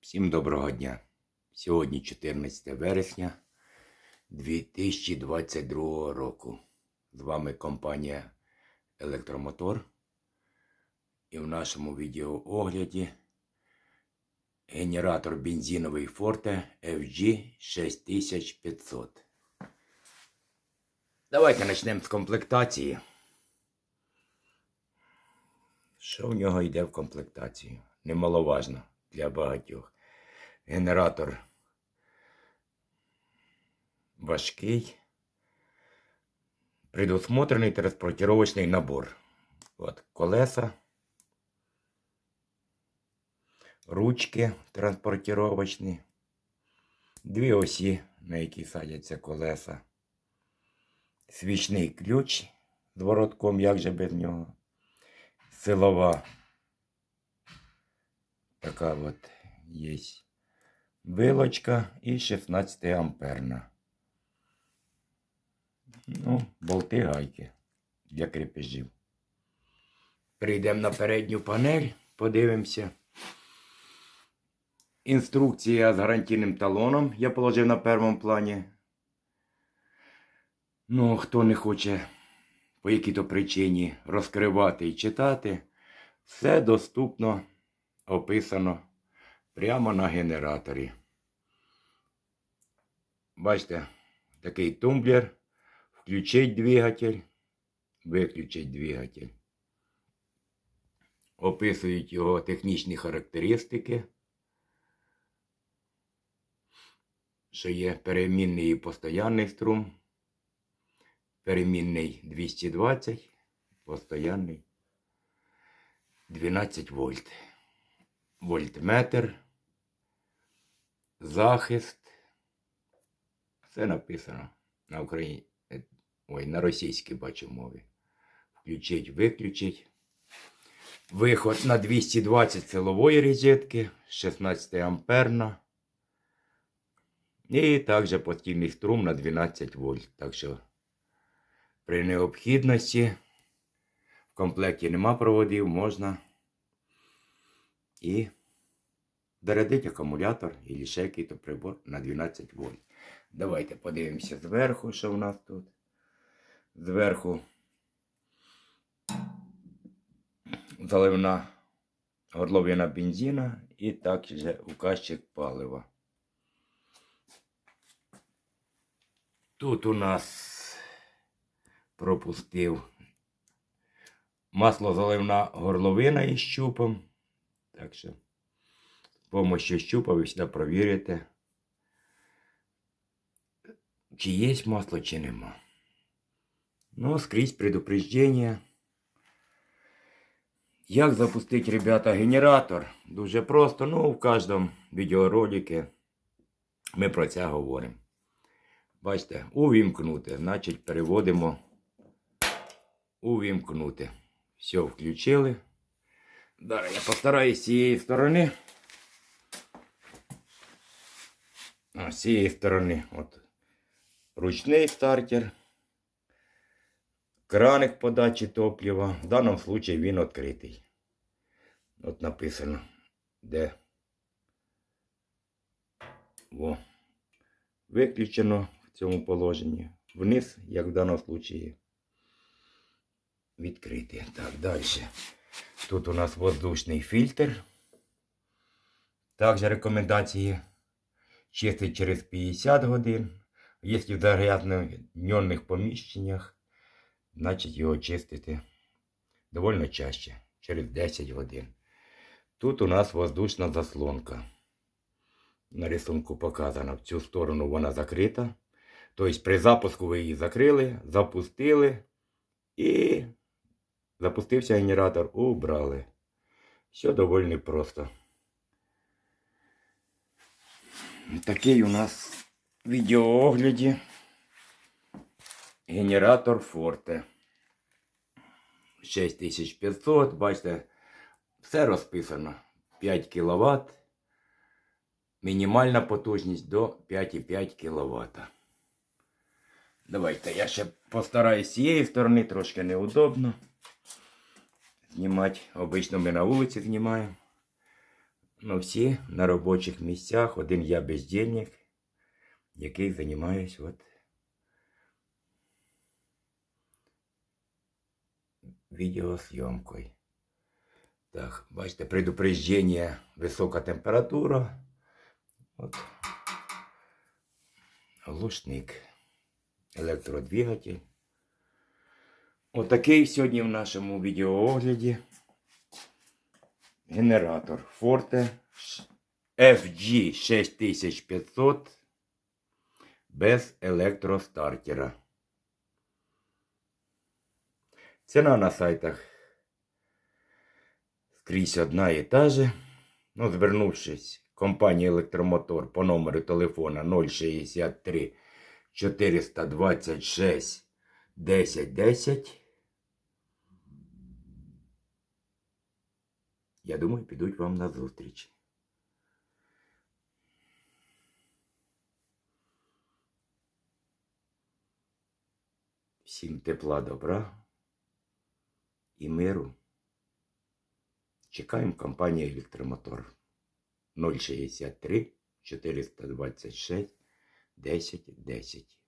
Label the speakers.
Speaker 1: Всім доброго дня. Сьогодні 14 вересня 2022 року. З вами компанія Електромотор. І в нашому відеоогляді генератор бензиновий Forte FG 6500. Давайте почнемо з комплектації. Що в нього йде в комплектацію? Немаловажно для багатьох. Генератор важкий. Предусмотрений транспортировочний набор. От колеса. Ручки транспортировочні. Дві осі, на які садяться колеса. Свічний ключ з воротком, як же без нього. Силова така от є вилочка і 16 амперна. Ну, болти гайки для крепежів. Прийдемо на передню панель, подивимося. Інструкція з гарантійним талоном я положив на першому плані. Ну, хто не хоче по якій-то причині розкривати і читати, все доступно описано прямо на генераторі. Бачите, такий тумблер. Включить двигатель, виключить двигатель. Описують його технічні характеристики, що є перемінний і постоянний струм, перемінний 220, постоянний 12 вольт вольтметр, захист. Все написано на Україні. Ой, на російській бачу мові. Включить, виключить. Виход на 220 силової розетки, 16 амперна. І також постійний струм на 12 вольт. Так що при необхідності в комплекті нема проводів, можна і зарядити акумулятор і ще якийсь прибор на 12 вольт. Давайте подивимося зверху, що у нас тут. Зверху заливна горловина бензина і також указчик палива. Тут у нас пропустив масло заливна горловина із щупом. Так що, з помощью щупа ви завжди провірите, чи є масло, чи нема. Ну, скрізь предупреждення. Як запустити, ребята, генератор? Дуже просто, ну, в кожному відеоролику ми про це говоримо. Бачите, увімкнути. Значить, переводимо увімкнути. Все, включили. Зараз я постараюсь цієї сторони. А, з цієї сторони от ручний стартер. Краник подачі топлива. В даному случаї він відкритий. От написано, де Во. виключено в цьому положенні. Вниз, як в даному случаї, відкритий. Так, далі. Тут у нас воздушний фільтр. Також рекомендації чистити через 50 годин. Якщо в загрязнених поміщеннях, значить його чистити доволі чаще, через 10 годин. Тут у нас воздушна заслонка. На рисунку показано, в цю сторону вона закрита. Тобто при запуску ви її закрили, запустили і Запустився генератор, убрали. Все доволі просто. Такий у нас в відеоогляді генератор Forte. 6500, бачите, все розписано. 5 кВт. Мінімальна потужність до 5,5 кВт. Давайте я ще постараюсь з цієї сторони, трошки неудобно знімати. Обично ми на вулиці знімаємо. Ну, всі на робочих місцях, один я без денег, який займаюсь от відеозйомкою. Так, бачите, предупреждення, висока температура. От. Глушник. Електродвигатель. Отакий сьогодні в нашому відеоогляді генератор Forte FG 6500 без електростартера. Ціна на сайтах скрізь одна і та же. Ну, звернувшись компанія Електромотор по номеру телефона 063 426 1010. Я думаю, підуть вам на зустріч. Всім тепла, добра і миру. Чекаємо компанію Електромотор 063 426 1010.